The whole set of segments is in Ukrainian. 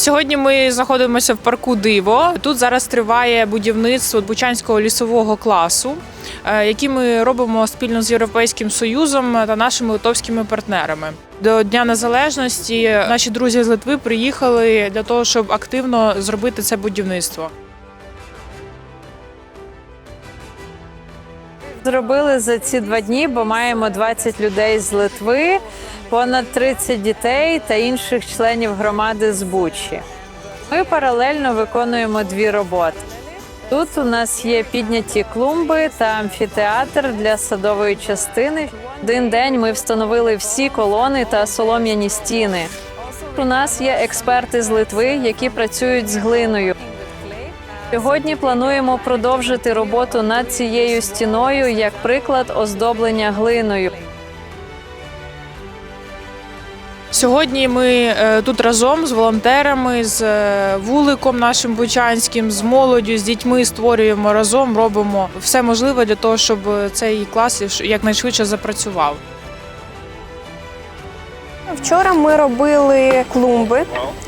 Сьогодні ми знаходимося в парку Диво. Тут зараз триває будівництво Бучанського лісового класу, е, який ми робимо спільно з Європейським Союзом та нашими литовськими партнерами. До Дня Незалежності наші друзі з Литви приїхали для того, щоб активно зробити це будівництво. Зробили за ці два дні, бо маємо 20 людей з Литви, понад 30 дітей та інших членів громади з Бучі. Ми паралельно виконуємо дві роботи. Тут у нас є підняті клумби та амфітеатр для садової частини. Один день ми встановили всі колони та солом'яні стіни. У нас є експерти з Литви, які працюють з глиною. Сьогодні плануємо продовжити роботу над цією стіною як приклад оздоблення глиною. Сьогодні ми е, тут разом з волонтерами, з е, вуликом нашим бучанським, з молоддю, з дітьми створюємо разом, робимо все можливе для того, щоб цей клас якнайшвидше запрацював. Вчора ми робили клумби.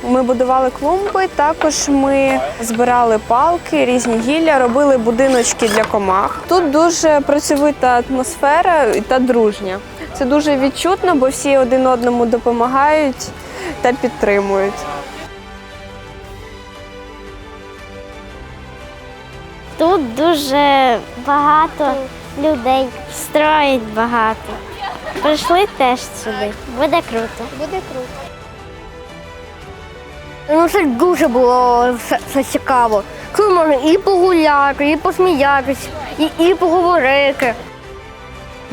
Ми будували клумби. Також ми збирали палки, різні гілля, робили будиночки для комах. Тут дуже працьовита атмосфера та дружня. Це дуже відчутно, бо всі один одному допомагають та підтримують. Тут дуже багато людей, строїть багато. Прийшли теж сюди. Буде круто. Буде круто. Ну, це дуже було все, все цікаво. Коли можна і погуляти, і посміятися, і, і поговорити.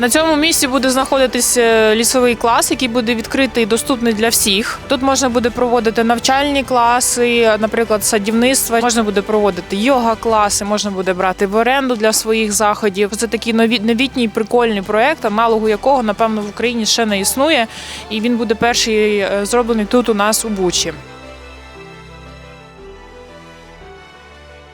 На цьому місці буде знаходитись е, лісовий клас, який буде відкритий і доступний для всіх. Тут можна буде проводити навчальні класи, наприклад, садівництва. Можна буде проводити йога-класи, можна буде брати в оренду для своїх заходів. Це такий нові- новітній прикольний проект, аналогу якого напевно в Україні ще не існує, і він буде перший е, зроблений тут у нас у Бучі.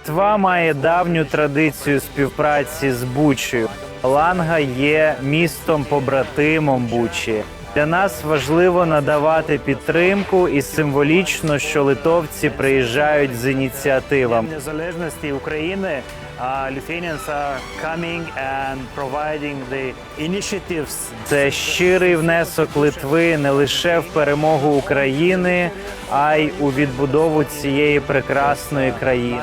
Литва має давню традицію співпраці з Бучею. Ланга є містом побратимом Бучі. Для нас важливо надавати підтримку і символічно, що литовці приїжджають з ініціативами незалежності України. Lithuanians are coming and providing the initiatives. Це щирий внесок Литви не лише в перемогу України, а й у відбудову цієї прекрасної країни.